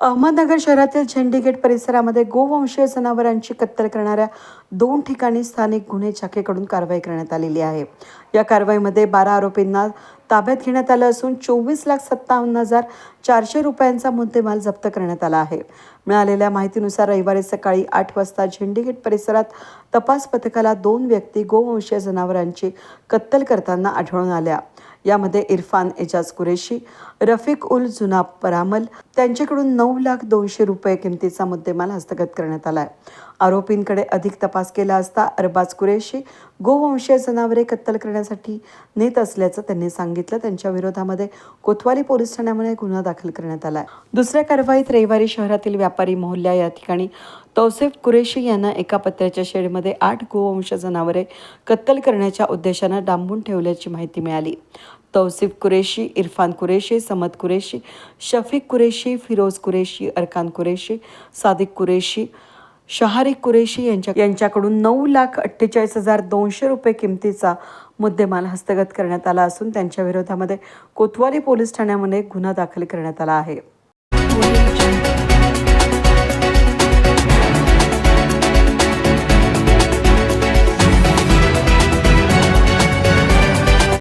अहमदनगर शहरातील झेंडी गेट परिसरामध्ये गोवंशीय जनावरांची कत्तल करणाऱ्या दोन ठिकाणी स्थानिक गुन्हे शाखेकडून कारवाई करण्यात आलेली आहे. या कारवाईमध्ये बारा आरोपींना ताब्यात घेण्यात आलं असून चोवीस लाख सत्तावन्न हजार चारशे रुपयांचा मुद्देमाल जप्त करण्यात आला आहे. मिळालेल्या माहितीनुसार रविवारी सकाळी आठ वाजता झेंडी गेट परिसरात तपास पथकाला दोन व्यक्ती गोवंशीय जनावरांची कत्तल करताना आढळून आल्या. यामध्ये इरफान एजाज कुरेशी रफिक उल जुना परामल त्यांच्याकडून नऊ लाख दोनशे रुपये किमतीचा मुद्देमाल हस्तगत करण्यात आला आहे आरोपींकडे अधिक तपास केला असता अरबाज कुरेशी गोवंशीय जनावरे कत्तल करण्यासाठी नेत असल्याचं त्यांनी सांगितलं. त्यांच्या विरोधामध्ये कोतवाली पोलीस ठाण्यामध्ये गुन्हा दाखल करण्यात आला आहे दुसऱ्या कारवाईत रविवारी शहरातील व्यापारी मोहल्ल्या या ठिकाणी तौसिफ कुरेशी यांना एका पत्र्याच्या शेडमध्ये आठ गोवंश जनावरे कत्तल करण्याच्या उद्देशानं डांबून ठेवल्याची माहिती मिळाली. तौसिफ कुरेशी इरफान कुरेशी समद कुरेशी शफीक कुरेशी फिरोज कुरेशी अरकान कुरेशी सादिक कुरेशी शहारिक कुरेशी यांच्या यांच्याकडून नऊ लाख अठ्ठेचाळीस हजार दोनशे रुपये किमतीचा मुद्देमाल हस्तगत करण्यात आला असून त्यांच्या विरोधामध्ये कोतवाली पोलीस ठाण्यामध्ये गुन्हा दाखल करण्यात आला आहे.